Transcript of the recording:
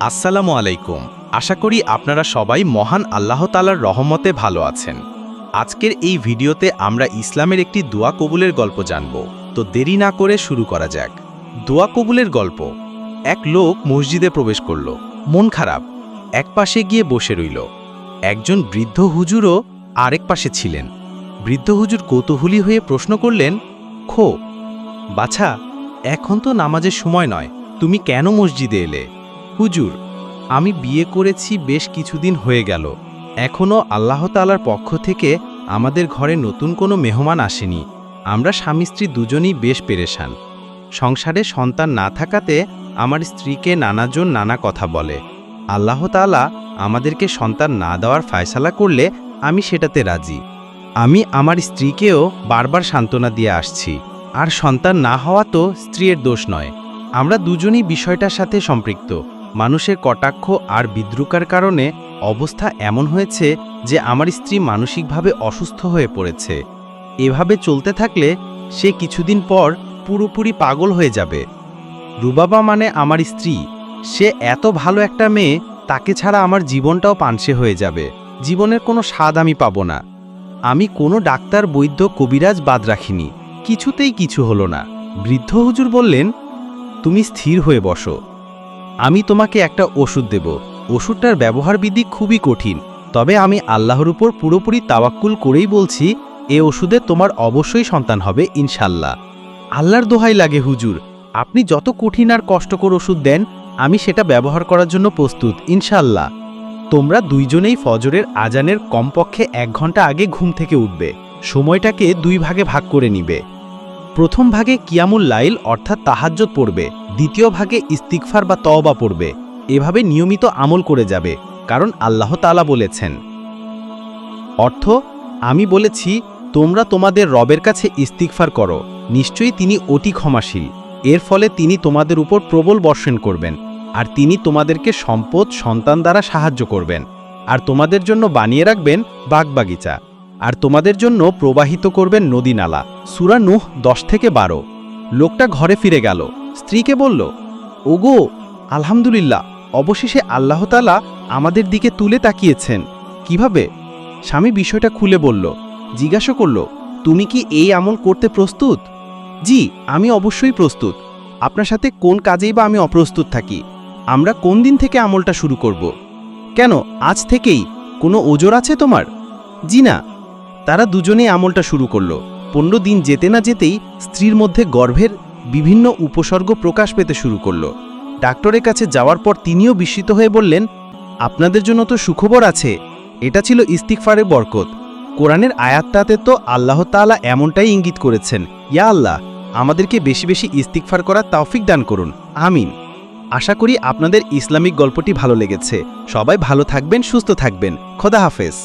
আসসালামু আলাইকুম। আশা করি আপনারা সবাই মহান আল্লাহ তালার রহমতে ভালো আছেন। আজকের এই ভিডিওতে আমরা ইসলামের একটি দোয়া কবুলের গল্প জানব। তো দেরি না করে শুরু করা যাক। দোয়া কবুলের গল্প। এক লোক মসজিদে প্রবেশ করল। মন খারাপ। এক পাশে গিয়ে বসে রইল। একজন বৃদ্ধ হুজুরও আরেক পাশে ছিলেন। বৃদ্ধ হুজুর কৌতূহলী হয়ে প্রশ্ন করলেন, খো, বাছা, এখন তো নামাজের সময় নয়। তুমি কেন মসজিদে এলে? হুজুর, আমি বিয়ে করেছি বেশ কিছুদিন হয়ে গেল। এখনও আল্লাহ তালার পক্ষ থেকে আমাদের ঘরে নতুন কোনো মেহমান আসেনি। আমরা স্বামী স্ত্রী দুজনই বেশ পেরেশান। সংসারে সন্তান না থাকাতে আমার স্ত্রীকে নানাজন নানা কথা বলে। আল্লাহ তালা আমাদেরকে সন্তান না দেওয়ার ফায়সালা করলে আমি সেটাতে রাজি। আমি আমার স্ত্রীকেও বারবার সান্ত্বনা দিয়ে আসছি। আর সন্তান না হওয়া তো স্ত্রীর দোষ নয়। আমরা দুজনই বিষয়টার সাথে সম্পৃক্ত। মানুষের কটাক্ষ আর বিদ্রুকার কারণে অবস্থা এমন হয়েছে যে আমার স্ত্রী মানসিকভাবে অসুস্থ হয়ে পড়েছে। এভাবে চলতে থাকলে সে কিছুদিন পর পুরোপুরি পাগল হয়ে যাবে। রুবাবা মানে আমার স্ত্রী। সে এত ভালো একটা মেয়ে, তাকে ছাড়া আমার জীবনটাও পানসে হয়ে যাবে। জীবনের কোনো স্বাদ আমি পাব না। আমি কোনো ডাক্তার, বৈদ্য, কবিরাজ বাদ রাখিনি। কিছুতেই কিছু হলো না। বৃদ্ধ হুজুর বললেন, তুমি স্থির হয়ে বসো। আমি তোমাকে একটা ওষুধ দেব। ওষুধটার ব্যবহারবিধি খুবই কঠিন। তবে আমি আল্লাহর উপর পুরোপুরি তাওয়াক্কুল করেই বলছি, এ ওষুধে তোমার অবশ্যই সন্তান হবে ইনশাল্লাহ আল্লাহর দোহাই লাগে, হুজুর। আপনি যত কঠিন আর কষ্টকর ওষুধ দেন, আমি সেটা ব্যবহার করার জন্য প্রস্তুত ইনশাল্লাহ তোমরা দুইজনেই ফজরের আজানের কমপক্ষে এক ঘণ্টা আগে ঘুম থেকে উঠবে। সময়টাকে দুই ভাগে ভাগ করে নিবে। প্রথম ভাগে কিয়ামুল লাইল অর্থাৎ তাহাজ্জত পড়বে, দ্বিতীয় ভাগে ইস্তিকফার বা তওবা পড়বে। এভাবে নিয়মিত আমল করে যাবে, কারণ আল্লাহ তাআলা বলেছেন। অর্থ, আমি বলেছি, তোমরা তোমাদের রবের কাছে ইস্তিকফার করো, নিশ্চয়ই তিনি অতি ক্ষমাশীল। এর ফলে তিনি তোমাদের উপর প্রবল বর্ষণ করবেন, আর তিনি তোমাদেরকে সম্পদ সন্তান দ্বারা সাহায্য করবেন, আর তোমাদের জন্য বানিয়ে রাখবেন বাগবাগিচা। আর তোমাদের জন্য প্রবাহিত করবেন নদী নালা। সুরা নুহ দশ থেকে বারো। লোকটা ঘরে ফিরে গেল। স্ত্রীকে বলল, ওগো, আলহামদুলিল্লাহ, অবশেষে আল্লাহতালা আমাদের দিকে তুলে তাকিয়েছেন। কীভাবে? স্বামী বিষয়টা খুলে বলল, জিজ্ঞাসা করল, তুমি কি এই আমল করতে প্রস্তুত? জি, আমি অবশ্যই প্রস্তুত। আপনার সাথে কোন কাজেই বা আমি অপ্রস্তুত থাকি? আমরা কোন দিন থেকে আমলটা শুরু করব? কেন, আজ থেকেই? কোনো ওজোর আছে তোমার? জি না তারা দুজনেই আমলটা শুরু করল। পনেরো দিন যেতে না যেতেই স্ত্রীর মধ্যে গর্ভের বিভিন্ন উপসর্গ প্রকাশ পেতে শুরু করল। ডাক্তারের কাছে যাওয়ার পর তিনিও বিস্মিত হয়ে বললেন, আপনাদের জন্য তো সুখবর আছে। এটা ছিল ইস্তিকফারের বরকত। কোরআনের আয়াতটাতে তো আল্লাহ তাআলা এমনটাই ইঙ্গিত করেছেন, ইয়া আল্লাহ, আমাদেরকে বেশি বেশি ইস্তিকফার করার তাওফিক দান করুন। আমিন। আশা করি আপনাদের ইসলামিক গল্পটি ভালো লেগেছে। সবাই ভালো থাকবেন, সুস্থ থাকবেন। খোদা হাফেজ।